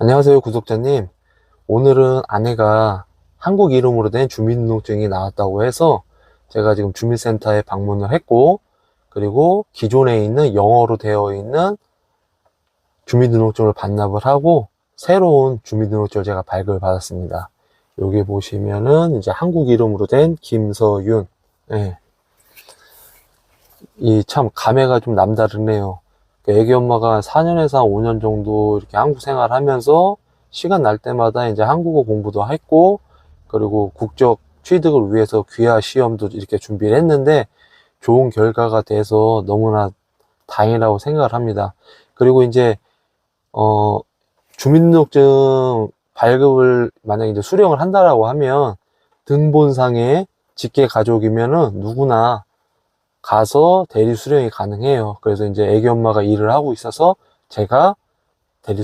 안녕하세요, 구독자님. 오늘은 아내가 한국 이름으로 된 주민등록증이 나왔다고 해서 제가 지금 주민센터에 방문을 했고, 그리고 기존에 있는 영어로 되어 있는 주민등록증을 반납을 하고, 새로운 주민등록증을 제가 발급을 받았습니다. 여기 보시면은 이제 한국 이름으로 된 김서윤. 예. 이 참 감회가 좀 남다르네요. 그 애기 엄마가 4년에서 한 5년 정도 이렇게 한국 생활 하면서 시간 날 때마다 이제 한국어 공부도 했고, 그리고 국적 취득을 위해서 귀화 시험도 이렇게 준비를 했는데, 좋은 결과가 돼서 너무나 다행이라고 생각을 합니다. 그리고 이제, 어, 주민등록증 발급을 만약에 이제 수령을 한다라고 하면, 등본상에 직계 가족이면은 누구나 가서 대리 수령이 가능해요. 그래서 이제 애기 엄마가 일을 하고 있어서 제가 대리